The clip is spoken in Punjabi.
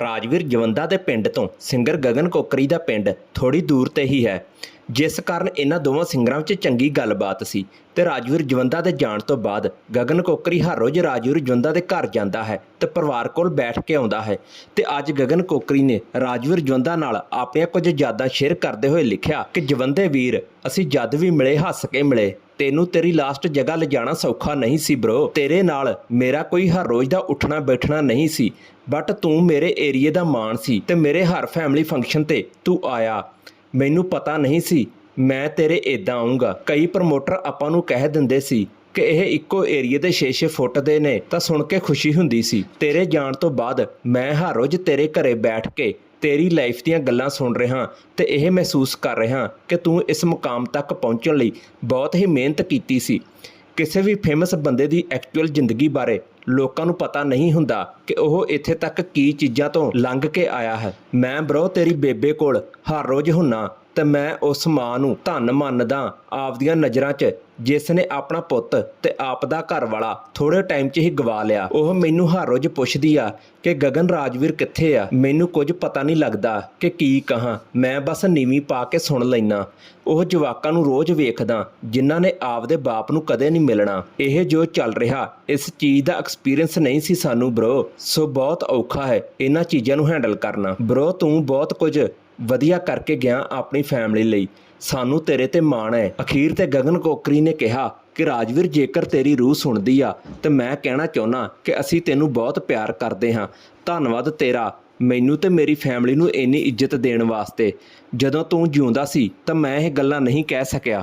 ਰਾਜਵੀਰ ਜਵੰਦਾ ਦੇ ਪਿੰਡ ਤੋਂ, ਸਿੰਗਰ ਗਗਨ ਕੋਕਰੀ ਦਾ ਪਿੰਡ ਥੋੜੀ ਦੂਰ ਤੇ ਹੀ ਹੈ। ਜਿਸ ਕਾਰਨ ਇਹਨਾਂ ਦੋਵਾਂ ਸਿੰਗਰਾਂ ਵਿੱਚ ਚੰਗੀ ਗੱਲਬਾਤ ਸੀ ਤੇ ਰਾਜਵੀਰ ਜਵੰਦਾ ਦੇ ਜਾਣ ਤੋਂ ਬਾਅਦ ਗਗਨ ਕੋਕਰੀ ਹਰ ਰੋਜ਼ ਰਾਜਵੀਰ ਜਵੰਦਾ ਦੇ ਘਰ ਜਾਂਦਾ ਹੈ ਤੇ ਪਰਿਵਾਰ ਕੋਲ ਬੈਠ ਕੇ ਆਉਂਦਾ ਹੈ ਤੇ ਅੱਜ ਗਗਨ ਕੋਕਰੀ ਨੇ ਰਾਜਵੀਰ ਜਵੰਦਾ ਨਾਲ ਆਪਣੀਆਂ ਕੁਝ ਯਾਦਾਂ ਸ਼ੇਅਰ ਕਰਦੇ ਹੋਏ ਲਿਖਿਆ ਕਿ ਜਵੰਦੇ ਵੀਰ, ਅਸੀਂ ਜਦ ਵੀ ਮਿਲੇ ਹੱਸ ਕੇ ਮਿਲੇ। ਤੈਨੂੰ ਤੇਰੀ ਲਾਸਟ ਜਗ੍ਹਾ ਲਿਜਾਣਾ ਸੌਖਾ ਨਹੀਂ ਸੀ ਬ్రో ਤੇਰੇ ਨਾਲ ਮੇਰਾ ਕੋਈ ਹਰ ਰੋਜ਼ ਦਾ ਉੱਠਣਾ ਬੈਠਣਾ ਨਹੀਂ ਸੀ। ਬਟ ਤੂੰ ਮੇਰੇ ਏਰੀਏ ਦਾ ਮਾਣ ਸੀ ਤੇ ਮੇਰੇ ਹਰ ਫੈਮਿਲੀ ਫੰਕਸ਼ਨ ਤੇ ਤੂੰ ਆਇਆ। ਮੈਨੂੰ ਪਤਾ ਨਹੀਂ ਸੀ। ਮੈਂ ਤੇਰੇ ਇਦਾਂ ਆਉਂਗਾ ਕਈ ਪ੍ਰਮੋਟਰ ਆਪਾਂ ਨੂੰ ਕਹਿ ਦਿੰਦੇ ਸੀ ਕਿ ਇਹ ਇੱਕੋ ਏਰੀਏ ਦੇ 6-6 ਫੁੱਟ ਦੇ ਨੇ, ਤਾਂ ਸੁਣ ਕੇ ਖੁਸ਼ੀ ਹੁੰਦੀ ਸੀ। ਤੇਰੇ ਜਾਣ ਤੋਂ ਬਾਅਦ ਮੈਂ ਹਰ ਰੋਜ਼ ਤੇਰੇ ਘਰੇ ਬੈਠ ਕੇ ਤੇਰੀ ਲਾਈਫ ਦੀਆਂ ਗੱਲਾਂ ਸੁਣ ਰਿਹਾ ਤੇ ਇਹ ਮਹਿਸੂਸ ਕਰ ਰਿਹਾ ਕਿ ਤੂੰ ਇਸ ਮੁਕਾਮ ਤੱਕ ਪਹੁੰਚਣ ਲਈ ਬਹੁਤ ਹੀ ਮਿਹਨਤ ਕੀਤੀ ਸੀ। ਕਿਸੇ ਵੀ ਫੇਮਸ ਬੰਦੇ ਦੀ ਐਕਚੁਅਲ ਜ਼ਿੰਦਗੀ ਬਾਰੇ ਲੋਕਾਂ ਨੂੰ ਪਤਾ ਨਹੀਂ ਹੁੰਦਾ ਕਿ ਉਹ ਇੱਥੇ ਤੱਕ ਕੀ ਚੀਜ਼ਾਂ ਤੋਂ ਲੰਘ ਕੇ ਆਇਆ ਹੈ। ਮੈਂ ਬ్రో ਤੇਰੀ ਬੇਬੇ ਕੋਲ ਹਰ ਰੋਜ਼ ਹੁੰਨਾ ਤੇ ਮੈਂ ਉਸ ਮਾਂ ਨੂੰ ਧੰਨ ਮੰਨਦਾ ਆਪਦੀਆਂ ਨਜ਼ਰਾਂ 'ਚ, ਜਿਸ ਨੇ ਆਪਣਾ ਪੁੱਤ ਤੇ ਆਪ ਦਾ ਘਰ ਵਾਲਾ ਥੋੜੇ ਟਾਈਮ 'ਚ ਹੀ ਗਵਾ ਲਿਆ। ਉਹ ਮੈਨੂੰ ਹਰ ਰੋਜ਼ ਪੁੱਛਦੀ ਆ ਕਿ ਗਗਨ ਰਾਜਵੀਰ ਕਿੱਥੇ ਆ? ਮੈਨੂੰ ਕੁਝ ਪਤਾ ਨਹੀਂ ਲੱਗਦਾ ਕਿ ਕੀ ਕਹਾਂ। ਮੈਂ ਬਸ ਨੀਵੀਂ ਪਾ ਕੇ ਸੁਣ ਲੈਣਾ ਉਹ ਜਵਾਕਾਂ ਨੂੰ ਰੋਜ਼ ਵੇਖਦਾ, ਜਿਨ੍ਹਾਂ ਨੇ ਆਪਦੇ ਬਾਪ ਨੂੰ ਕਦੇ ਨਹੀਂ ਮਿਲਣਾ। ਇਹ ਜੋ ਚੱਲ ਰਿਹਾ, ਇਸ ਚੀਜ਼ ਦਾ ਐਕਸਪੀਰੀਅੰਸ ਨਹੀਂ ਸੀ ਸਾਨੂੰ ਬ్రో ਸੋ ਬਹੁਤ ਔਖਾ ਹੈ ਇਹਨਾਂ ਚੀਜ਼ਾਂ ਨੂੰ ਹੈਂਡਲ ਕਰਨਾ। ਬ్రో ਤੂੰ ਬਹੁਤ ਕੁਝ ਵਧੀਆ ਕਰਕੇ ਗਿਆ ਆਪਣੀ ਫੈਮਿਲੀ ਲਈ। ਸਾਨੂੰ ਤੇਰੇ ਤੇ ਮਾਣ ਹੈ। ਅਖੀਰ ਤੇ ਗਗਨ ਕੋਕਰੀ ਨੇ ਕਿਹਾ ਕਿ ਰਾਜਵੀਰ ਜੇਕਰ ਤੇਰੀ ਰੂਹ ਸੁਣਦੀ ਆ, ਤੇ ਮੈਂ ਕਹਿਣਾ ਚਾਹੁੰਦਾ ਕਿ ਅਸੀਂ ਤੈਨੂੰ ਬਹੁਤ ਪਿਆਰ ਕਰਦੇ ਹਾਂ। ਧੰਨਵਾਦ ਤੇਰਾ। ਮੈਨੂੰ ਤੇ ਮੇਰੀ ਫੈਮਿਲੀ ਨੂੰ ਇੰਨੀ ਇੱਜ਼ਤ ਦੇਣ ਵਾਸਤੇ। ਜਦੋਂ ਤੂੰ ਜਿਉਂਦਾ ਸੀ, ਤਾਂ ਮੈਂ ਇਹ ਗੱਲਾਂ ਨਹੀਂ ਕਹਿ ਸਕਿਆ।